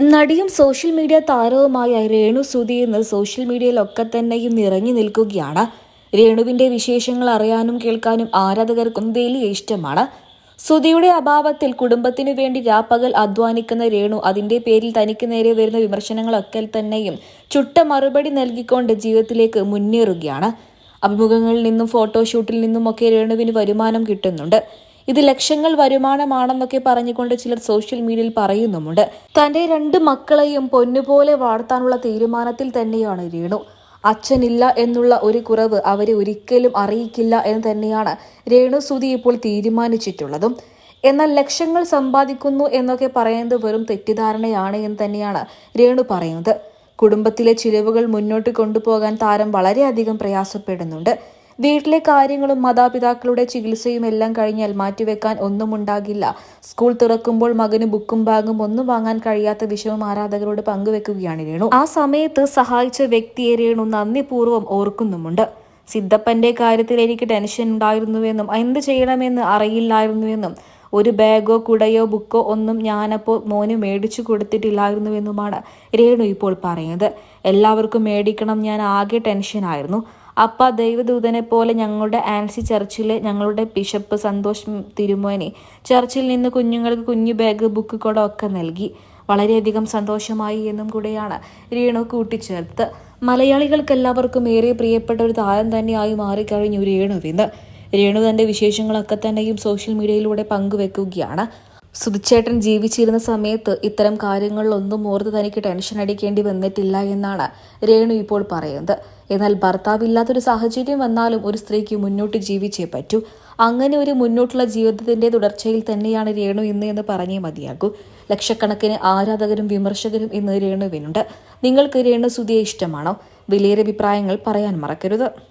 നടിയും social media താരവുമായ രേണു സുധി ഇന്ന് സോഷ്യൽ മീഡിയയിലൊക്കെ തന്നെയും നിറഞ്ഞു നിൽക്കുകയാണ്. രേണുവിന്റെ വിശേഷങ്ങൾ അറിയാനും കേൾക്കാനും ആരാധകർക്കും വലിയ ഇഷ്ടമാണ്. സുധിയുടെ അഭാവത്തിൽ കുടുംബത്തിനു വേണ്ടി രാപ്പകൽ അധ്വാനിക്കുന്ന രേണു അതിന്റെ പേരിൽ തനിക്ക് നേരെ വരുന്ന വിമർശനങ്ങളൊക്കെ തന്നെയും ചുട്ട മറുപടി നൽകിക്കൊണ്ട് ജീവിതത്തിലേക്ക് മുന്നേറുകയാണ്. അഭിമുഖങ്ങളിൽ നിന്നും ഫോട്ടോഷൂട്ടിൽ നിന്നും ഒക്കെ രേണുവിന് വരുമാനം കിട്ടുന്നുണ്ട്. ഇത് ലക്ഷങ്ങൾ വരുമാനമാണെന്നൊക്കെ പറഞ്ഞുകൊണ്ട് ചിലർ സോഷ്യൽ മീഡിയയിൽ പറയുന്നുമുണ്ട്. തന്റെ രണ്ട് മക്കളെയും പൊന്നുപോലെ വാഴ്ത്താനുള്ള തീരുമാനത്തിൽ തന്നെയാണ് രേണു. അച്ഛനില്ല എന്നുള്ള ഒരു കുറവ് അവരെ ഒരിക്കലും അറിയിക്കില്ല എന്ന് തന്നെയാണ് രേണു സുധി ഇപ്പോൾ തീരുമാനിച്ചിട്ടുള്ളതും. എന്നാൽ ലക്ഷങ്ങൾ സമ്പാദിക്കുന്നു എന്നൊക്കെ പറയുന്നത് വെറും തെറ്റിദ്ധാരണയാണ് എന്ന് തന്നെയാണ് രേണു പറയുന്നത്. കുടുംബത്തിലെ ചിലവുകൾ മുന്നോട്ട് കൊണ്ടുപോകാൻ താരം വളരെയധികം പ്രയാസപ്പെടുന്നുണ്ട്. വീട്ടിലെ കാര്യങ്ങളും മാതാപിതാക്കളുടെ ചികിത്സയും എല്ലാം കഴിഞ്ഞാൽ മാറ്റിവെക്കാൻ ഒന്നും ഉണ്ടാകില്ല. സ്കൂൾ തുറക്കുമ്പോൾ മകന് ബുക്കും ബാഗും ഒന്നും വാങ്ങാൻ കഴിയാത്ത വിഷമം ആരാധകരോട് പങ്കുവെക്കുകയാണ് രേണു. ആ സമയത്ത് സഹായിച്ച വ്യക്തിയെ രേണു നന്ദിപൂർവം ഓർക്കുന്നുമുണ്ട്. സിദ്ധപ്പന്റെ കാര്യത്തിൽ എനിക്ക് ടെൻഷൻ ഉണ്ടായിരുന്നുവെന്നും എന്ത് ചെയ്യണമെന്ന് അറിയില്ലായിരുന്നുവെന്നും ഒരു ബാഗോ കുടയോ ബുക്കോ ഒന്നും ഞാനപ്പോൾ മോന് മേടിച്ചു കൊടുത്തിട്ടില്ലായിരുന്നുവെന്നുമാണ് രേണു ഇപ്പോൾ പറയുന്നത്. എല്ലാവർക്കും മേടിക്കണം ഞാൻ ആകെ ടെൻഷനായിരുന്നു. അപ്പ ദൈവദൂതനെ പോലെ ഞങ്ങളുടെ ആൻസി ചർച്ചിലെ ഞങ്ങളുടെ ബിഷപ്പ് സന്തോഷ് തിരുമോനെ ചർച്ചിൽ നിന്ന് കുഞ്ഞുങ്ങൾക്ക് കുഞ്ഞു ബാഗ് ബുക്ക് കൂടെ ഒക്കെ നൽകി. വളരെയധികം സന്തോഷമായി എന്നും കൂടെയാണ് രേണു കൂട്ടിച്ചേർത്ത് മലയാളികൾക്ക് എല്ലാവർക്കും ഏറെ പ്രിയപ്പെട്ട ഒരു താരം തന്നെയായി മാറിക്കഴിഞ്ഞു രേണുവിന്ന് രേണു തന്റെ വിശേഷങ്ങളൊക്കെ തന്നെയും സോഷ്യൽ മീഡിയയിലൂടെ പങ്കുവെക്കുകയാണ്. സുധിച്ചേട്ടൻ ജീവിച്ചിരുന്ന സമയത്ത് ഇത്തരം കാര്യങ്ങളിലൊന്നും ഓർത്ത് തനിക്ക് ടെൻഷൻ അടിക്കേണ്ടി വന്നിട്ടില്ല എന്നാണ് രേണു ഇപ്പോൾ പറയുന്നത്. എന്നാൽ ഭർത്താവില്ലാത്തൊരു സാഹചര്യം വന്നാലും ഒരു സ്ത്രീക്ക് മുന്നോട്ട് ജീവിച്ചേ പറ്റൂ. അങ്ങനെ ഒരു മുന്നോട്ടുള്ള ജീവിതത്തിന്റെ തുടർച്ചയിൽ തന്നെയാണ് രേണു ഇന്ന് എന്ന് പറഞ്ഞേ മതിയാകൂ. ലക്ഷക്കണക്കിന് ആരാധകരും വിമർശകരും ഇന്ന് രേണുവിനുണ്ട്. നിങ്ങൾക്ക് രേണു സുധിയെ ഇഷ്ടമാണോ? വിലയേറെ അഭിപ്രായങ്ങൾ പറയാൻ മറക്കരുത്.